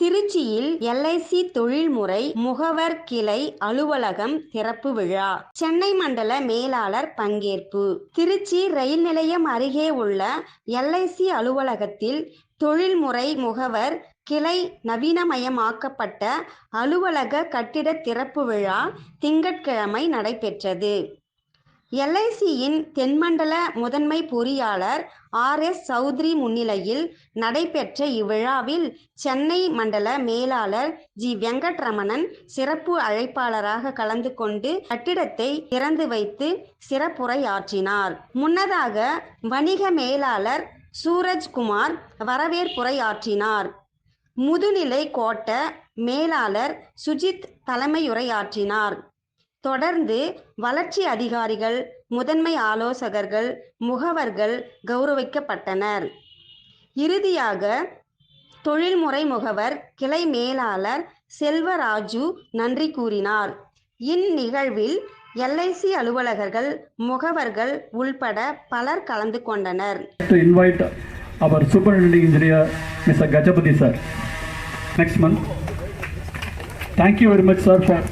திருச்சியில் எல்ஐசி தொழில்முறை முகவர் கிளை அலுவலகம் திறப்பு விழா. சென்னை மண்டல மேலாளர் பங்கேற்பு. திருச்சி ரயில் நிலையம் அருகே உள்ள எல்ஐசி அலுவலகத்தில் தொழில்முறை முகவர் கிளை நவீனமயமாக்கப்பட்ட அலுவலக கட்டிட திறப்பு விழா திங்கட்கிழமை நடைபெற்றது. எல்ஐசியின் தென்மண்டல முதன்மை பொறியாளர் ஆர் எஸ் சௌத்ரி முன்னிலையில் நடைபெற்ற இவ்விழாவில் சென்னை மண்டல மேலாளர் ஜி. வெங்கட்ரமணன் சிறப்பு அழைப்பாளராக கலந்து கொண்டு கட்டிடத்தை திறந்து வைத்து சிறப்புரையாற்றினார். முன்னதாக வணிக மேலாளர் சூரஜ்குமார் வரவேற்புரையாற்றினார். முதுநிலை கோட்ட மேலாளர் சுஜித் தலைமையுரையாற்றினார். தொடர்ந்து வளர்ச்சி அதிகாரிகள் முதன்மை ஆலோசகர்கள் முகவர்கள் கௌரவிக்கப்பட்டனர். இறுதியாக தொழில்முறை முகவர் கிளை மேலாளர் செல்வராஜு நன்றி கூறினார். இந்நிகழ்வில் எல்ஐசி அலுவலகர்கள் முகவர்கள் உள்பட பலர் கலந்து கொண்டனர். To invite our superintending engineer mister Gajapathi sir next month thank you very much sir for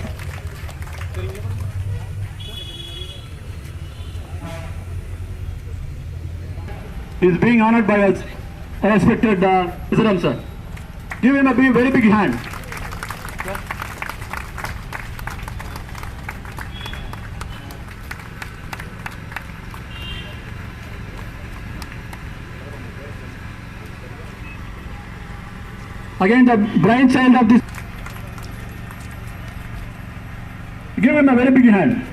is being honored by us, respected uh, Isram sir. Give him a big, very big hand. Again, the brainchild of this. Give him a very big hand.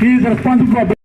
He is responsible for.